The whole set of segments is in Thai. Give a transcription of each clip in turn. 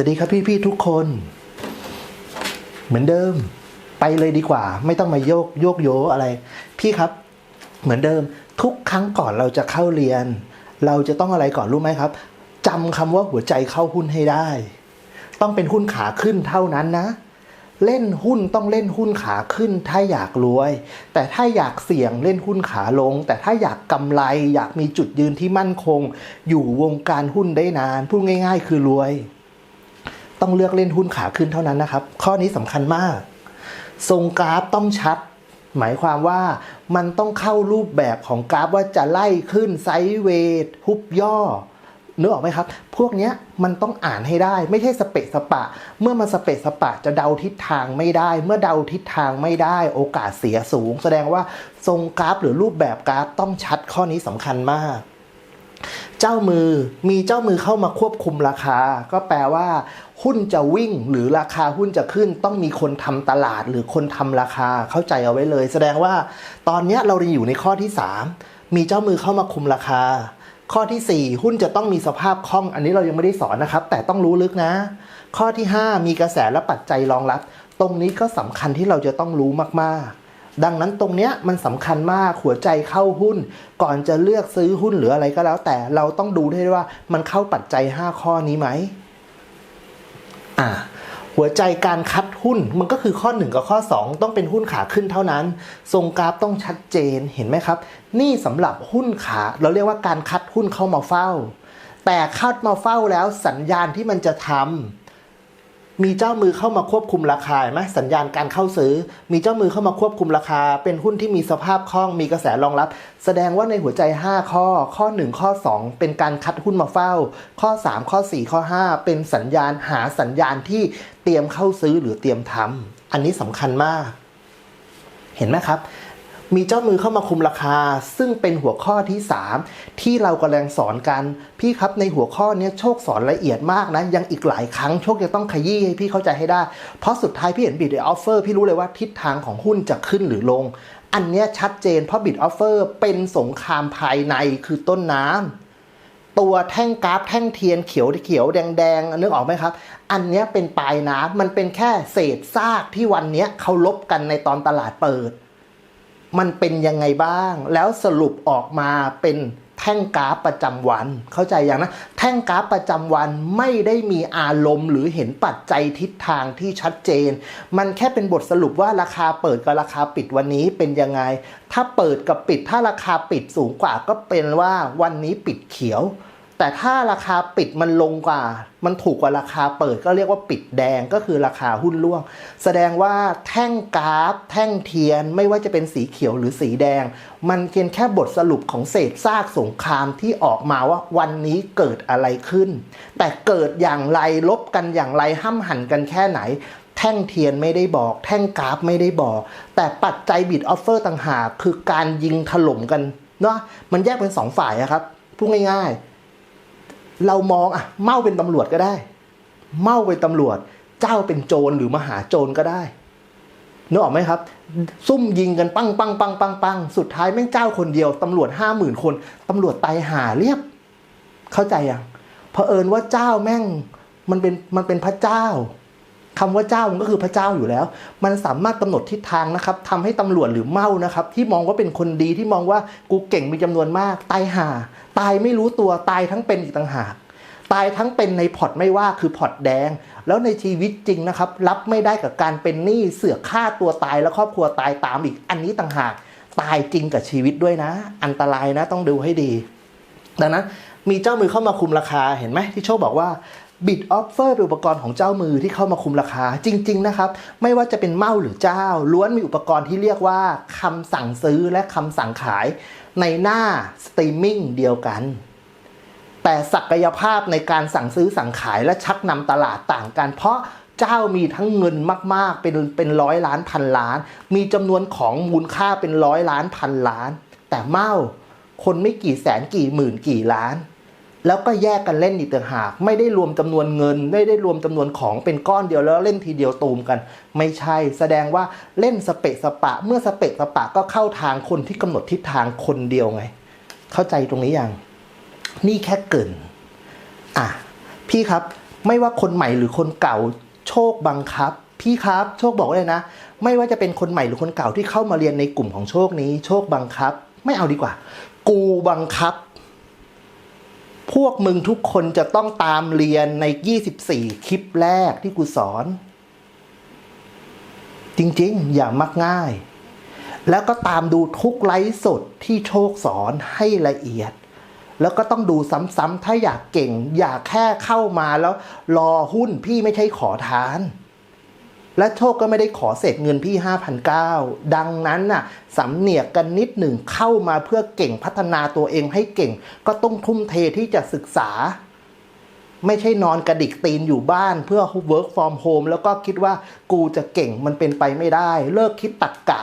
วัสดีครับพี่พี่ๆทุกคน เหมือนเดิม ไปเลยดีกว่า ไม่ต้องมาโยกโยกโยอะไร พี่ครับ เหมือนเดิม ทุกครั้งก่อนเราจะเข้าเรียน เราจะต้องอะไรก่อนรู้ไหมครับจำคำว่าหัวใจเข้าหุ้นให้ได้ ต้องเป็นหุ้นขาขึ้นเท่านั้นนะ เล่นหุ้นต้องเล่นหุ้นขาขึ้น ถ้าอยากรวย แต่ถ้าอยากเสี่ยงเล่นหุ้นขาลง แต่ถ้าอยากกำไร อยากมีจุดยืนที่มั่นคง อยู่วงการหุ้นได้นานพูดง่าย ๆ คือรวย ต้องเลือกเล่นหุ้นขาขึ้นเท่านั้นนะครับ ข้อนี้สำคัญมาก ทรงกราฟต้องชัด หมายความว่ามันต้องเข้ารูปแบบของกราฟว่าจะไล่ขึ้นไซด์เวย์ฮุบย่อนึกออกไหมครับ พวกเนี้ยมันต้องอ่านให้ได้ ไม่ใช่สเปะสปะ เมื่อมันสเปะสปะจะเดาทิศทางไม่ได้ เมื่อเดาทิศทางไม่ได้ โอกาสเสียสูง แสดงว่าทรงกราฟหรือรูปแบบกราฟต้องชัดข้อนี้สำคัญมาก เจ้ามือมีเจ้ามือเข้ามาควบคุมราคา ก็แปลว่า หุ้นจะวิ่งหรือราคาหุ้นจะขึ้น ต้องมีคนทำตลาดหรือคนทำราคาเข้าใจเอาไว้เลย แสดงว่าตอนนี้เราเรียนอยู่ในข้อที่ 3 มีเจ้ามือเข้ามาคุมราคา ข้อทีสี่ 4 หุ้นจะต้องมีสภาพคล่อง อันนี้เรายังไม่ได้สอนนะครับ แต่ต้องรู้ลึกนะ ข้อที่ 5 มีกระแสและปัจจัยรองรับ ตรงนี้ก็สำคัญที่เราจะต้องรู้มากๆ ดังนั้นตรงเนี้ยมันสำคัญมากหัวใจเข้าหุ้น ก่อนจะเลือกซื้อหุ้นหรืออะไรก็แล้ว แต่เราต้องดูด้วยว่ามันเข้าปัจจัย 5 ข้อนี้ไหมอ่าหัวใจการคัดหุ้นมันก็คือข้อ 1 กับข้อ 2 ต้องเป็นหุ้นขาขึ้นเท่านั้น ทรงกราฟต้องชัดเจนเห็นไหมครับ นี่สำหรับหุ้นขาเราเรียกว่าการคัดหุ้นเข้ามาเฝ้า แต่คัดมาเฝ้าแล้วสัญญาณที่มันจะทำ มีเจ้ามือเข้ามาควบคุมราคาไหมสัญญาณการเข้าซื้อ มีเจ้ามือเข้ามาควบคุมราคา เป็นหุ้นที่มีสภาพคล่องมีกระแสรองรับ แสดงว่าในหัวใจ 5 ข้อ ข้อ 1 ข้อ 2 เป็นการคัดหุ้นมาเฝ้า ข้อ 3 ข้อ 4 ข้อ 5 เป็นสัญญาณหาสัญญาณที่เตรียมเข้าซื้อหรือเตรียมทำอันนี้สำคัญมาก เห็นไหมครับ มีเจ้ามือเข้ามาคุมราคา ซึ่งเป็นหัวข้อที่ 3 ที่เรากำลังสอนกัน พี่ครับในหัวข้อนี้โชคสอนละเอียดมากนะ ยังอีกหลายครั้งโชคจะต้องขยี้ให้พี่เข้าใจให้ได้ เพราะสุดท้ายพี่เห็นบิดออฟเฟอร์พี่รู้เลยว่าทิศทางของหุ้นจะขึ้นหรือลง อันนี้ชัดเจนเพราะบิดออฟเฟอร์เป็นสงครามภายในคือต้นน้ำตัวแท่งกราฟแท่งเทียนเขียวเขียวแดงแดงนึกออกไหมครับ อันนี้เป็นปลายน้ำมันเป็นแค่เศษซากที่วันนี้เขาลบกันในตอนตลาดเปิด มันเป็นยังไงบ้าง แล้วสรุปออกมาเป็นแท่งกราฟประจำวัน เข้าใจอย่างนะแท่งกราฟประจำวันไม่ได้มีอารมณ์ หรือเห็นปัจจัยทิศทางที่ชัดเจน มันแค่เป็นบทสรุปว่าราคาเปิดกับราคาปิดวันนี้เป็นยังไง ถ้าเปิดกับปิดถ้าราคาปิดสูงกว่าก็เป็นว่าวันนี้ปิดเขียว แต่ถ้าราคาปิดมันลงกว่า มันถูกกว่าราคาเปิดก็เรียกว่าปิดแดงก็คือราคาหุ้นร่วง แสดงว่าแท่งกราฟ แท่งเทียนไม่ว่าจะเป็นสีเขียวหรือสีแดง มันเพียงแค่บทสรุปของเศษซากสงครามที่ออกมาว่าวันนี้เกิดอะไรขึ้น แต่เกิดอย่างไรลบกันอย่างไรห้ำหันกันแค่ไหนแท่งเทียนไม่ได้บอก แท่งกราฟไม่ได้บอก แต่ปัจจัยบิดออฟเฟอร์ต่างหากคือการยิงถล่มกันเนาะมันแยกเป็นสองฝ่ายอะครับพูดง่ายๆ เรามองอะเมาเป็นตำรวจก็ได้ เมาเป็นตำรวจ เจ้าเป็นโจรหรือมหาโจรก็ได้นึกออกไหมครับ ซุ่มยิงกันปังปังปังปังปังสุดท้ายแม่งเจ้าคนเดียวตำรวจห้าหมื่นคนตำรวจตายหาเรียบ เข้าใจยังเผอิญว่าเจ้าแม่งมันเป็นมันเป็นพระเจ้า คำว่าเจ้ามันก็คือพระเจ้าอยู่แล้ว มันสามารถกำหนดทิศทางนะครับทำให้ตำรวจหรือเมานะครับ ที่มองว่าเป็นคนดีที่มองว่ากูเก่งมีจำนวนมาก ตายหา ตายไม่รู้ตัวตายทั้งเป็นอีกต่างหากตายทั้งเป็นในพอร์ตไม่ว่าคือพอร์ตแดง แล้วในชีวิตจริงนะครับ รับไม่ได้กับการเป็นหนี้เสือกฆ่าตัวตายแล้วครอบครัวตายตามอีก อันนี้ต่างหาก ตายจริงกับชีวิตด้วยนะ อันตรายนะต้องดูให้ดี ดังนั้นมีเจ้ามือเข้ามาคุมราคาเห็นไหมที่โชคบอกว่า บิดออฟเฟอร์เป็นอุปกรณ์ของเจ้ามือที่เข้ามาคุมราคาจริง ๆ นะครับ ไม่ว่าจะเป็นเมาหรือเจ้า ล้วนมีอุปกรณ์ที่เรียกว่าคำสั่งซื้อและคำสั่งขาย ในหน้าสตรีมมิ่งเดียวกัน แต่ศักยภาพในการสั่งซื้อสั่งขายและชักนำตลาดต่างกัน เพราะเจ้ามีทั้งเงินมากๆ เป็นเป็นร้อยล้านพันล้าน มีจำนวนของมูลค่าเป็นร้อยล้านพันล้าน แต่เมาคนไม่กี่แสนกี่หมื่นกี่ล้าน แล้วก็แยกกันเล่นอีกต่างหาก ไม่ได้รวมจำนวนเงิน ไม่ได้รวมจำนวนของเป็นก้อนเดียวแล้วเล่นทีเดียวตูมกัน ไม่ใช่แสดงว่าเล่นสเปะสปะ เมื่อสเปะสปะก็เข้าทางคนที่กำหนดทิศทางคนเดียวไง เข้าใจตรงนี้ยังนี่แค่เกินอะพี่ครับไม่ว่าคนใหม่หรือคนเก่าโชคบังคับ พี่ครับโชคบอกเลยนะ ไม่ว่าจะเป็นคนใหม่หรือคนเก่าที่เข้ามาเรียนในกลุ่มของโชคนี้ โชคบังคับ ไม่เอาดีกว่า กูบังคับ พวกมึงทุกคนจะต้องตามเรียนใน 24 คลิปแรกที่กูสอน จริงๆ อย่ามักง่าย แล้วก็ตามดูทุกไลฟ์สดที่โชคสอนให้ละเอียด แล้วก็ต้องดูซ้ำๆถ้าอยากเก่ง อย่าแค่เข้ามาแล้วรอหุ้นพี่ไม่ใช่ขอทาน และโชคก็ไม่ได้ขอเศษเงินพี่5,900ดังนั้นน่ะสำเนียกกันนิดหนึ่งเข้ามาเพื่อเก่งพัฒนาตัวเองให้เก่ง ก็ต้องทุ่มเทที่จะศึกษา ไม่ใช่นอนกระดิกตีนอยู่บ้านเพื่อ work from home แล้วก็คิดว่ากูจะเก่งมันเป็นไปไม่ได้ เลิกคิดตักกะ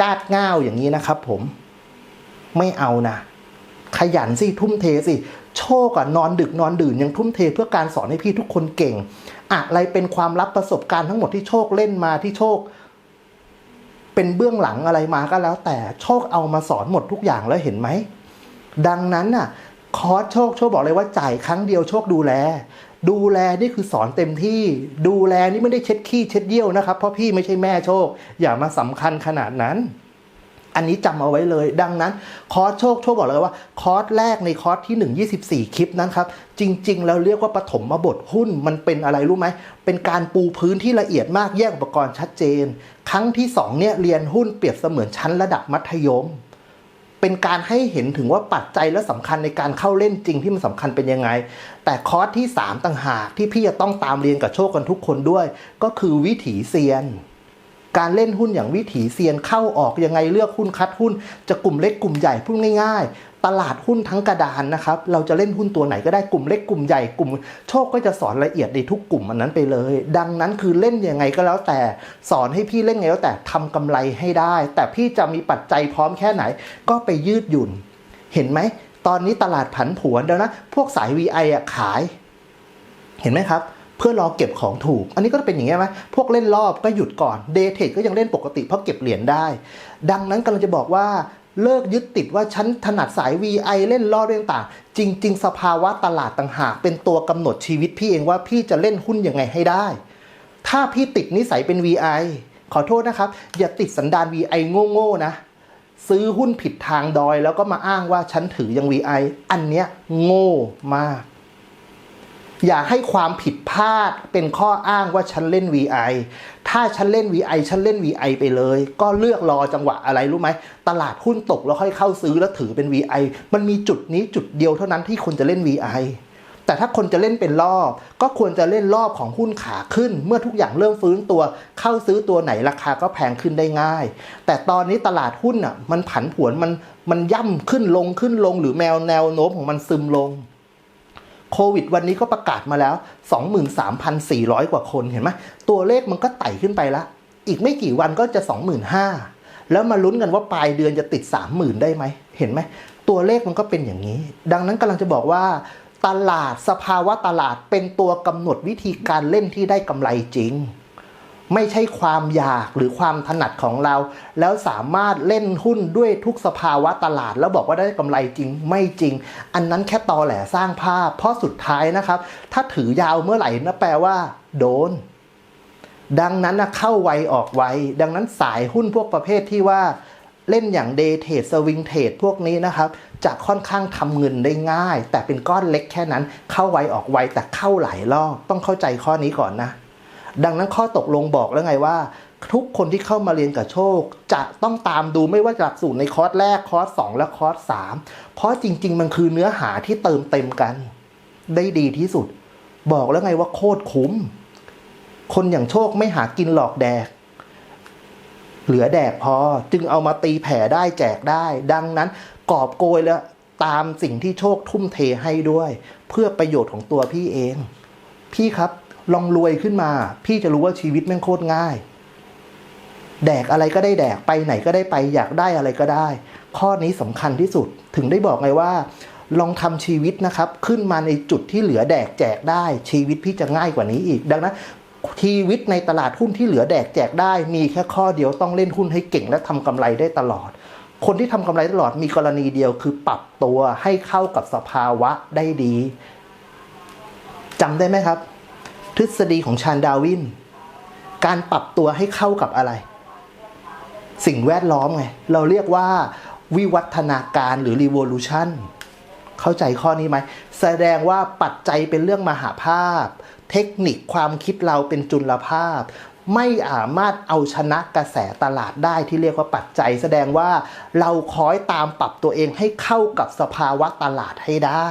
จาดง่าวอย่างนี้นะครับผม ไม่เอานะ ขยันสิทุ่มเทสิโชคอะนอนดึกนอนดื่นยังทุ่มเทเพื่อการสอนให้พี่ทุกคนเก่ง อะไรเป็นความลับประสบการณ์ทั้งหมดที่โชคเล่นมาที่โชค เป็นเบื้องหลังอะไรมาก็แล้ว แต่โชคเอามาสอนหมดทุกอย่างแล้วเห็นไหมดังนั้นน่ะคอร์สโชคโชคบอกเลยว่าจ่ายครั้งเดียวโชคดูแล ดูแลนี่คือสอนเต็มที่ ดูแลนี่ไม่ได้เช็ดขี้เช็ดเยี่ยวนะครับเพราะพี่ไม่ใช่แม่โชค อย่ามาสำคัญขนาดนั้น อันนี้จำเอาไว้เลย ดังนั้นคอร์สโชคโชคบอกเลยว่า คอร์สแรกในคอร์สที่ 1 24 คลิปนั้นครับ จริง ๆ แล้วเรียกว่าปฐมบทหุ้นมันเป็นอะไรรู้ไหม เป็นการปูพื้นที่ละเอียดมากแยกอุปกรณ์ชัดเจน ครั้งที่ 2 เนี่ยเรียนหุ้นเปรียบเสมือนชั้นระดับมัธยม เป็นการให้เห็นถึงว่าปัจจัยและสำคัญในการเข้าเล่นจริงที่มันสำคัญเป็นยังไง แต่คอร์สที่ 3 ต่างหากที่พี่จะต้องตามเรียนกับโชคกันทุกคนด้วย ก็คือวิถีเซียน การเล่นหุ้นอย่างวิถีเซียนเข้าออกยังไงเลือกหุ้นคัดหุ้น จะกลุ่มเล็กกลุ่มใหญ่พูดง่ายๆ ตลาดหุ้นทั้งกระดานนะครับ เราจะเล่นหุ้นตัวไหนก็ได้กลุ่มเล็กกลุ่มใหญ่กลุ่ม โชคก็จะสอนละเอียดในทุกกลุ่มอันนั้นไปเลย ดังนั้นคือเล่นยังไงก็แล้วแต่สอนให้พี่เล่นไงแล้วแต่ทำกำไรให้ได้ แต่พี่จะมีปัจจัยพร้อมแค่ไหน ก็ไปยืดหยุ่น เห็นไหมตอนนี้ตลาดผันผวนแล้วนะพวกสาย VI อะขาย เห็นไหมครับ พื่อรอเก็บของถูก อันนี้ก็เป็นอย่างนี้ไหมพวกเล่นรอบก็หยุดก่อนเดเทดก็ยังเล่นปกติเพราะเก็บเหรียญได้ ดังนั้นกำลังจะบอกว่าเลิกยึดติดว่าฉันถนัดสาย VI เล่นรอบเรื่องต่าง จริง ๆ สภาวะตลาดต่างหาก เป็นตัวกำหนดชีวิตพี่เองว่าพี่จะเล่นหุ้นยังไงให้ได้ ถ้าพี่ติดนิสัยเป็น VI ขอโทษนะครับ อย่าติดสันดาน VI โง่ๆนะ ซื้อหุ้นผิดทางดอยแล้วก็มาอ้างว่าฉันถือยัง VI อันเนี้ยโง่มาก อย่าให้ความผิดพลาดเป็นข้ออ้างว่าฉันเล่น VI ถ้าฉันเล่น VI ฉันเล่น VI ไปเลย ก็เลือกรอจังหวะอะไรรู้ไหม ตลาดหุ้นตกแล้วค่อยเข้าซื้อแล้วถือเป็น VI มันมีจุดนี้จุดเดียวเท่านั้นที่คนจะเล่น VI แต่ถ้าคนจะเล่นเป็นรอบ ก็ควรจะเล่นรอบของหุ้นขาขึ้น เมื่อทุกอย่างเริ่มฟื้นตัว เข้าซื้อตัวไหนราคาก็แพงขึ้นได้ง่าย แต่ตอนนี้ตลาดหุ้นอะมันผันผวนมันมันย่ำขึ้นลงขึ้นลง หรือแมวแนวโน้มของมันซึมลง โควิดวันนี้ก็ประกาศมาแล้ว 23,400 กว่าคนเห็นไหมตัวเลขมันก็ไต่ขึ้นไปละอีกไม่กี่วันก็จะ 25,000 แล้วมาลุ้นกันว่าปลายเดือนจะติด 30,000 ได้ไหมเห็นไหมตัวเลขมันก็เป็นอย่างนี้ ดังนั้นกำลังจะบอกว่าตลาดสภาวะตลาดเป็นตัวกำหนดวิธีการเล่นที่ได้กำไรจริง ไม่ใช่ความอยากหรือความถนัดของเรา แล้วสามารถเล่นหุ้นด้วยทุกสภาวะตลาด แล้วบอกว่าได้กำไรจริงไม่จริง อันนั้นแค่ตอแหลสร้างภาพ เพราะสุดท้ายนะครับ ถ้าถือยาวเมื่อไหร่นะแปลว่า โดน ดังนั้นนะเข้าไวออกไวดังนั้นสายหุ้นพวกประเภทที่ว่าเล่นอย่างเดย์เทรดสวิงเทรดพวกนี้นะครับ จะค่อนข้างทำเงินได้ง่าย แต่เป็นก้อนเล็กแค่นั้นเข้าไวออกไวแต่เข้าหลายรอบต้องเข้าใจข้อนี้ก่อนนะ ดังนั้นข้อตกลงบอกแล้วไงว่า ทุกคนที่เข้ามาเรียนกับโชค จะต้องตามดูไม่ว่าหลักสูตรในคอร์สแรกคอร์สสองและคอร์สสามเพราะจริง ๆ มันคือเนื้อหาที่เติมเต็มกัน ได้ดีที่สุด บอกแล้วไงว่าโคตรคุ้ม คนอย่างโชคไม่หากินหลอกแดกเหลือแดกพอจึงเอามาตีแผ่ได้แจกได้ ดังนั้นกอบโกยแล้วตามสิ่งที่โชคทุ่มเทให้ด้วย เพื่อประโยชน์ของตัวพี่เอง พี่ครับ ลองรวยขึ้นมา พี่จะรู้ว่าชีวิตแม่งโคตรง่าย แดกอะไรก็ได้แดกไปไหนก็ได้ไป อยากได้อะไรก็ได้ ข้อนี้สำคัญที่สุดถึงได้บอกไงว่า ลองทำชีวิตนะครับ ขึ้นมาในจุดที่เหลือแดกแจกได้ ชีวิตพี่จะง่ายกว่านี้อีก ดังนั้นชีวิตในตลาดหุ้นที่เหลือแดกแจกได้ มีแค่ข้อเดียวต้องเล่นหุ้นให้เก่งและทำกำไรได้ตลอด คนที่ทำกำไรตลอดมีกรณีเดียวคือปรับตัวให้เข้ากับสภาวะได้ดีจำได้ไหมครับ ทฤษฎีของชาญดาวิน การปรับตัวให้เข้ากับอะไร สิ่งแวดล้อมไง เราเรียกว่าวิวัฒนาการหรือ revolution เข้าใจข้อนี้ไหม แสดงว่าปัจจัยเป็นเรื่องมหาภาพ เทคนิคความคิดเราเป็นจุลภาพ ไม่สามารถเอาชนะกระแสตลาดได้ที่เรียกว่าปัจจัย แสดงว่าเราคอยตามปรับตัวเองให้เข้ากับสภาวะตลาดให้ได้